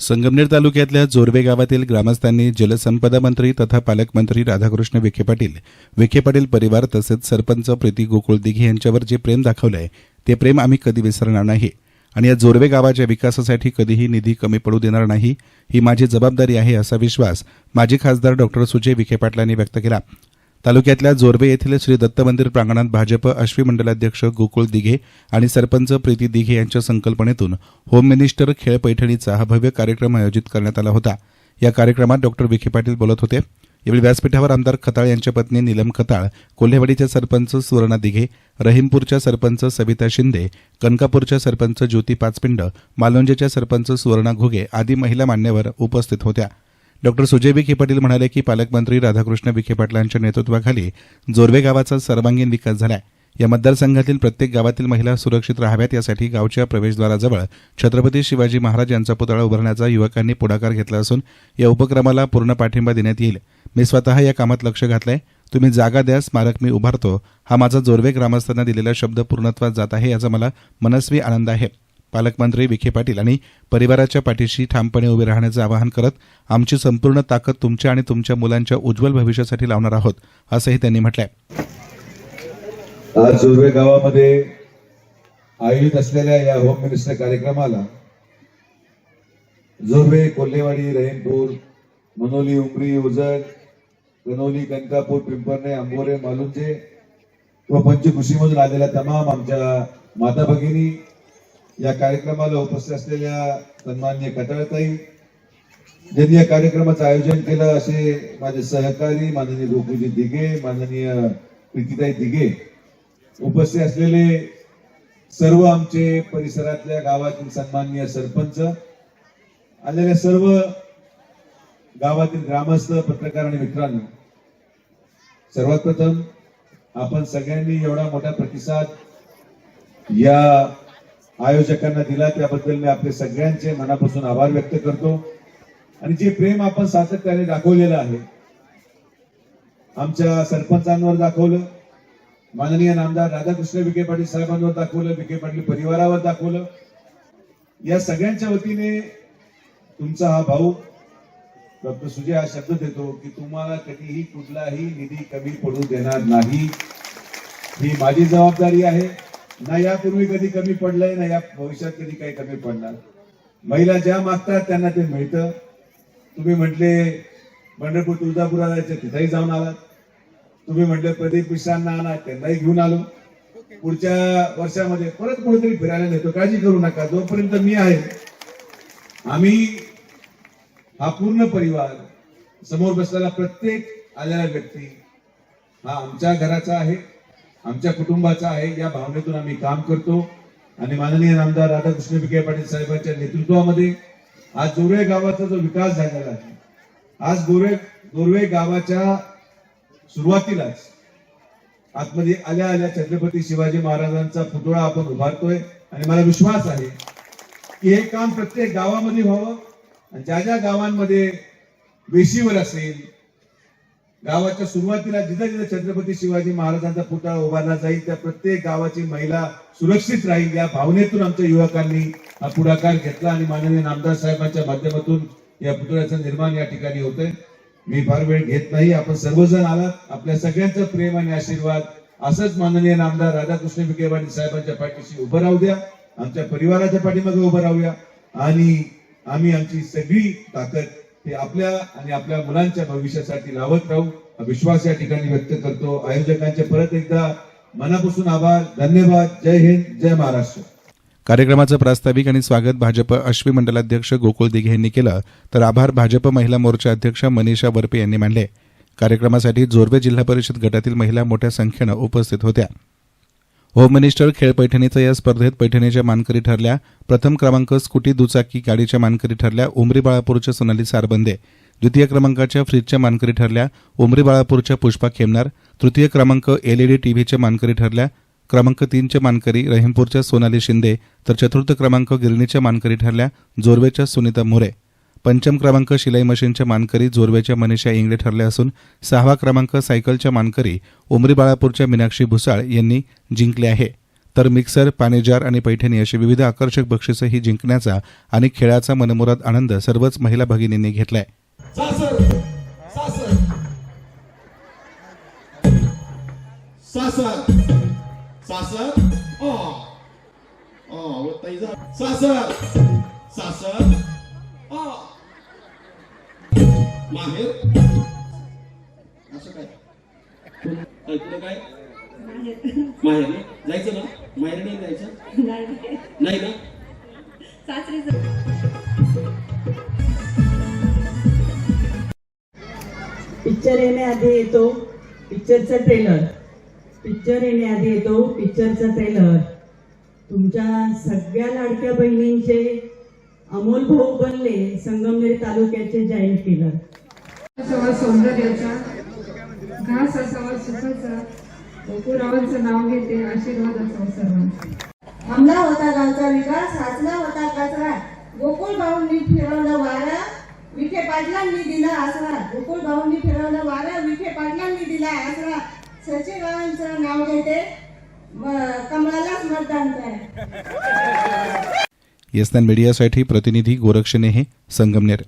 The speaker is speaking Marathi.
संगमनेर तालुक्यातल्या जोरवे गावातील ग्रामस्थांनी जलसंपदा मंत्री तथा पालकमंत्री राधाकृष्ण विखे पाटील विखे पाटील परिवार तसेच सरपंच प्रीती गोकुळ दिघे यांच्यावर जे प्रेम दाखवलंय ते प्रेम आम्ही कधी विसरणार नाही. आणि या जोरवे गावाच्या विकासासाठी कधीही निधी कमी पडू देणार नाही ही माझी जबाबदारी आहे असा विश्वास माजी खासदार डॉक्टर सुजय विखे पाटलांनी व्यक्त केला. तालुक्यातल्या जोरवे येथील श्री दत्त मंदिर प्रांगणात भाजप अश्वी मंडलाध्यक्ष गोकुळ दिघे आणि सरपंच प्रीती दिघे यांच्या संकल्पनेतून होम मिनिस्टर खेळ पैठणीचा हा भव्य कार्यक्रम आयोजित करण्यात आला होता. या कार्यक्रमात डॉक्टर विखे पाटील बोलत होते. यावेळी व्यासपीठावर आमदार खताळ यांच्या पत्नी नीलम खताळ कोल्हेवाडीचे सरपंच सुवर्णा दिघे रहीमपूरच्या सरपंच सविता शिंदे कनकापूरच्या सरपंच ज्योती पाचपिंड मालोंजेच्या सरपंच सुवर्णा घुगे आदी महिला मान्यवर उपस्थित होत्या. डॉक्टर सुजय विखे पाटील म्हणाले की पालकमंत्री राधाकृष्ण विखे पाटलांच्या नेतृत्वाखाली जोरवे गावाचा सर्वांगीण विकास झालाय. या मतदारसंघातील प्रत्येक गावातील महिला सुरक्षित राहाव्यात यासाठी गावच्या प्रवेशद्वाराजवळ छत्रपती शिवाजी महाराज यांचा पुतळा उभारण्याचा युवकांनी पुढाकार घेतला असून या उपक्रमाला पूर्ण पाठिंबा देण्यात येईल. मी स्वतः या कामात लक्ष घातलंय. तुम्ही जागा द्या स्मारक मी उभारतो. हा माझा जोरवे ग्रामस्थांना दिलेला शब्द पूर्णत्वात जात आहे याचा मला मनस्वी आनंद आहे. पालकमंत्री विखे पाटील आणि परिवाराच्या पाठीशी ठामपणे उभे राहण्याचं आवाहन करत आमची संपूर्ण ताकद तुमच्या आणि तुमच्या मुलांच्या उज्ज्वल भविष्यासाठी लावणार आहोत असंही त्यांनी म्हटलंय. आज जोरवे गावामध्ये आयोजित असलेल्या या होम मिनिस्टर कार्यक्रमाला जोरवे कोल्हेवाडी रहीमपूर मनोली उमरी उजळ कनोली कनकापूर पिंपरणे आंबोरे मालुंजे व पंचकृषीमधून आलेल्या तमाम आमच्या माता भगिनी या कार्यक्रमाला उपस्थित असलेल्या सन्मान्य कटाळताई ज्यांनी या कार्यक्रमाचं आयोजन केलं असे माझे सहकारी माननीय गोकुळजी दिघे माननीय प्रीतीताई दिघे उपस्थित असलेले सर्व आमचे परिसरातल्या गावातील सन्मान्य सरपंच आलेल्या सर्व गावातील ग्रामस्थ पत्रकार आणि मित्रांनो सर्वात प्रथम आपण सगळ्यांनी एवढा मोठा प्रतिसाद या आयोजकांना दिला. त्याबद्दल मी आपले सगळ्यांचे मनापासून आभार व्यक्त करतो. आणि जे प्रेम आपण सातत्याने दाखवलेलं आहे आमच्या सरपंचांवर दाखवलं माननीय नामदार राधाकृष्ण विखे पाटील साहेबांवर दाखवलं विखे पाटील परिवारावर दाखवलं. या सगळ्यांच्या वतीने तुमचा हा भाऊ डॉक्टर सुजय हा शब्द देतो की तुम्हाला कधीही कुठलाही निधी कमी पडू देणार नाही. ही माझी जबाबदारी आहे. ना यापूर्वी कधी कमी पडलंय ना या भविष्यात कधी काही कमी पडणार. महिला ज्या मागतात त्यांना ते मिळतं. तुम्ही म्हटले पंढरपूर तुळजापुरा जायचं तिथेही जाऊन आलात. तुम्ही म्हटले प्रदीप मिश्रांना आणा त्यांनाही घेऊन आलो. पुढच्या वर्षामध्ये परत कुठेतरी फिरायला नेतो. काळजी करू नका. जोपर्यंत मी आहे आम्ही हा पूर्ण परिवार समोर बसलेला प्रत्येक आलेला व्यक्ती हा आमच्या घराचा आहे. आमच्या कुटुंबाचा आहे या भावनेतून आम्ही काम करतो. आणि माननीय आमदार राधाकृष्ण विखे पाटील साहेबांच्या नेतृत्वामध्ये आज जोरवे गावाचा जो विकास झालेला आहे आज गोरे गोरवे गावाच्या सुरुवातीलाच आतमध्ये आल्या आल्या छत्रपती शिवाजी महाराजांचा पुतळा आपण उभारतोय. आणि मला विश्वास आहे की हे काम प्रत्येक गावामध्ये व्हावं. आणि ज्या ज्या गावांमध्ये वेशीवर असेल गावाच्या सुरुवातीला जिथं जिथं छत्रपती शिवाजी महाराजांचा पुतळा उभारला जाईल त्या प्रत्येक गावाची महिला सुरक्षित राहील. या भावनेतून आमच्या युवकांनी हा पुढाकार घेतला आणि माननीय नामदार साहेबांच्या माध्यमातून या पुतळ्याचं निर्माण या ठिकाणी होतंय. मी फार वेळ घेत नाही. आपण सर्वजण आलात. आपल्या सगळ्यांचं प्रेम आणि आशीर्वाद असंच माननीय नामदार राधाकृष्ण विखे पाटील साहेबांच्या पाठीशी उभं राहू द्या. आमच्या परिवाराच्या पाठीमागे उभं राहूया. आणि आम्ही आमची सगळी ताकद ते आपल्या आणि आपल्या मुलांच्या भविष्यासाठी लावत राहू. हा विश्वास या ठिकाणी व्यक्त करतो. आयोजकांचे परत एकदा मनापासून आभार. धन्यवाद. जय हिंद. जय महाराष्ट्र. कार्यक्रमाचं प्रास्ताविक आणि स्वागत भाजप अश्वी मंडलाध्यक्ष गोकुळ दिघे यांनी केलं. तर आभार भाजप महिला मोर्चा अध्यक्ष मनीषा वरपे यांनी मानले कार्यक्रमासाठी जोरवे जिल्हा परिषद गटातील महिला मोठ्या संख्येनं उपस्थित होत्या. होम मिनिस्टर खेळ पैठणीचं या स्पर्धेत पैठणीच्या मानकरी ठरल्या. प्रथम क्रमांक स्कूटी दुचाकी गाडीच्या मानकरी ठरल्या. उमरी बाळापूरच्या सोनाली सारबंदे. द्वितीय क्रमांकाच्या फ्रीजच्या मानकरी ठरल्या. उमरी बाळापूरच्या पुष्पा खेमनार. तृतीय क्रमांक एलईडी टीव्हीच्या मानकरी ठरल्या. क्रमांक तीनच्या मानकरी रहीमपूरच्या सोनाली शिंदे. तर चतुर्थ क्रमांक गिरणीच्या मानकरी ठरल्या. जोरवेच्या सुनीता मोरे. पंचम क्रमांक शिलाई मशीनच्या मानकरी जोरवेच्या मनीषा इंगळे ठरल्या असून सहावा क्रमांक सायकलच्या मानकरी उमरी बाळापूरच्या मीनाक्षी भुसाळ यांनी जिंकले आहे. तर मिक्सर पानेजार आणि पैठणी अशी विविध आकर्षक बक्षिसंही जिंकण्याचा आणि खेळाचा मनमुराद आनंद सर्वच महिला भगिनींनी घेतलाय. सासर माहेर असं काय ऐकलं काय माहेर जायचं ना माहेर नाही जायचं नाही ना पिक्चर येण्याआधी येतो. पिक्चरचा ट्रेलर पिक्चर येण्याआधी येतो पिक्चरचा ट्रेलर तुमच्या सगळ्या लाडक्या बहिणींचे अमोल भाऊ बनले संगमनेर तालुक्याचे जाहीर केलं असावा सौंदर्याचा घास असावा सुखाचा नाव घेते आशीर्वाद असावा सर्वांचा थांबला होता गावचा विकास होता कचरा गोकुळ भाऊंनी फिरवलं वारा विखे पाटलांनी दिला आसरा. गोकुळ भाऊंनी फिरवलं वारा विखे पाटलांनी दिला आसरा. सचिवांचं नाव घेते कमळालाच मतदान करा. मीडियासाठी प्रतिनिधी गोरक्षनेहे संगमनेर.